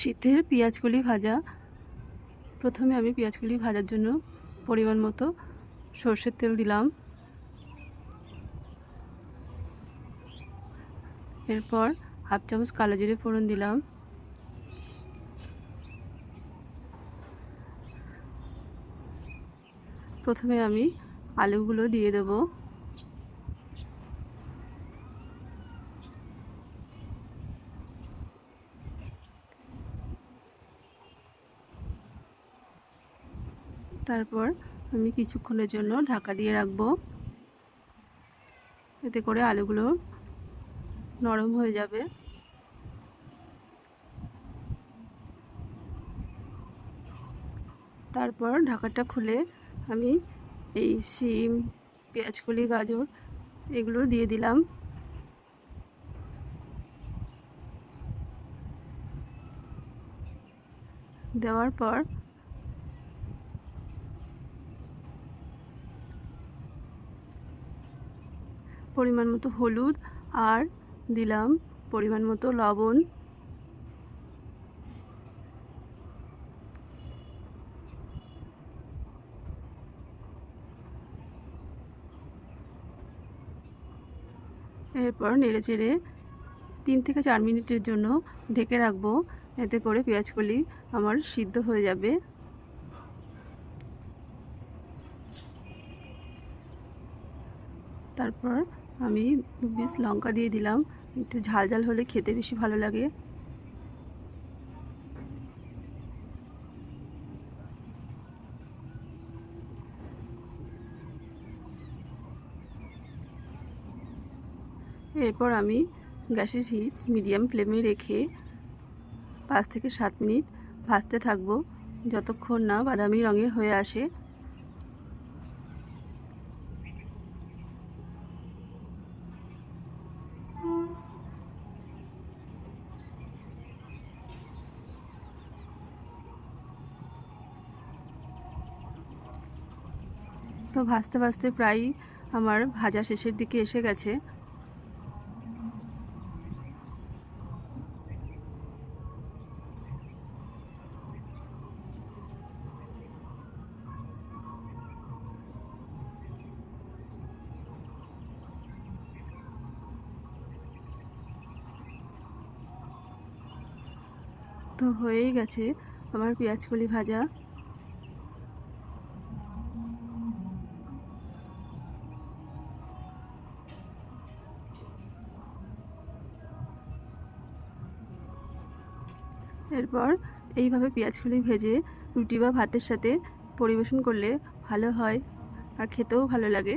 শীতের পেঁয়াজগুলি ভাজা। প্রথমে আমি পেঁয়াজগুলি ভাজার জন্য পরিমাণ মতো সর্ষের তেল দিলাম। এরপর হাফ চামচ কালো জিরে ফোড়ন দিলাম। প্রথমে আমি আলুগুলো দিয়ে দেবো। তারপর আমি কিছুক্ষণের জন্য ঢাকা দিয়ে রাখব। এতে করে আলুগুলো নরম হয়ে যাবে। তারপর ঢাকাটা খুলে আমি এই শিম, পেঁয়াজকলি, গাজর এগুলো দিয়ে দিলাম। দেওয়ার পর পরিমাণ মতো হলুদ আর দিলাম পরিমাণ মতো লবণ। এরপর নেড়ে চেড়ে তিন থেকে চার মিনিটের জন্য ঢেকে রাখব। এতে করে পেঁয়াজকলি আমার সিদ্ধ হয়ে যাবে। তারপর আমি দু পিস লঙ্কা দিয়ে দিলাম। একটু ঝাল ঝাল হলে খেতে বেশি ভালো লাগে। এরপর আমি গ্যাসের হিট মিডিয়াম ফ্লেমে রেখে পাঁচ থেকে সাত মিনিট ভাজতে থাকব। যতক্ষণ না বাদামি রঙের হয়ে আসে। তো ভাজতে ভাজতে প্রায় আমার ভাজা শেষের দিকে এসে গেছে। তো হয়েই গেছে আমার পেঁয়াজকলি ভাজা। এরপর এইভাবে পেঁয়াজগুলি ভেজে রুটি বা ভাতের সাথে পরিবেশন করলে ভালো হয় আর খেতেও ভালো লাগে।